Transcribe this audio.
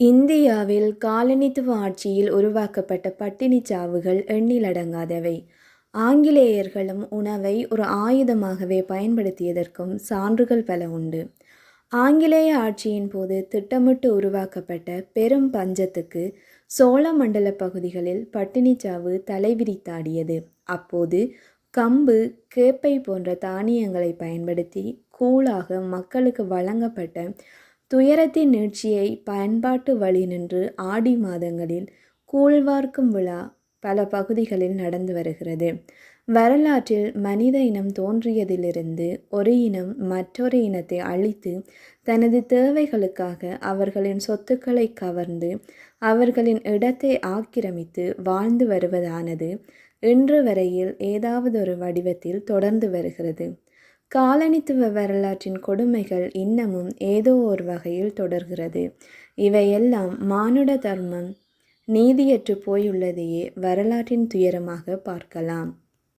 இந்தியாவில் காலனித்துவ ஆட்சியில் உருவாக்கப்பட்ட பட்டினி சாவுகள் எண்ணிலடங்காதவை. ஆங்கிலேயர்களும் உணவை ஒரு ஆயுதமாகவே பயன்படுத்தியதற்கும் சான்றுகள் பல உண்டு. ஆங்கிலேய ஆட்சியின் போது திட்டமிட்டு உருவாக்கப்பட்ட பெரும் பஞ்சத்துக்கு சோழமண்டலப் பகுதிகளில் பட்டினிச்சாவு தலைவிரித்தாடியது. அப்போது கம்பு, கேப்பை போன்ற தானியங்களைப் பயன்படுத்தி கூழாக மக்களுக்கு வழங்கப்பட்ட துயரத்தின் நீட்சியை பயன்பாட்டு வழி நின்று ஆடி மாதங்களில் கூழ்வார்க்கும் விழா பல பகுதிகளில் நடந்து வருகிறது. வரலாற்றில் மனித இனம் தோன்றியதிலிருந்து ஒரு இனம் மற்றொரு இனத்தை அழித்து தனது தேவைகளுக்காக அவர்களின் சொத்துக்களை கவர்ந்து அவர்களின் இடத்தை ஆக்கிரமித்து வாழ்ந்து வருவதானது இன்று வரையில் ஏதாவதொரு வடிவத்தில் தொடர்ந்து வருகிறது. காலனித்துவ வரலாற்றின் கொடுமைகள் இன்னமும் ஏதோ ஒரு வகையில் தொடர்கிறது. இவையெல்லாம் மானுட தர்மம் நீதியற்று போயுள்ளதையே வரலாற்றின் துயரமாக பார்க்கலாம்.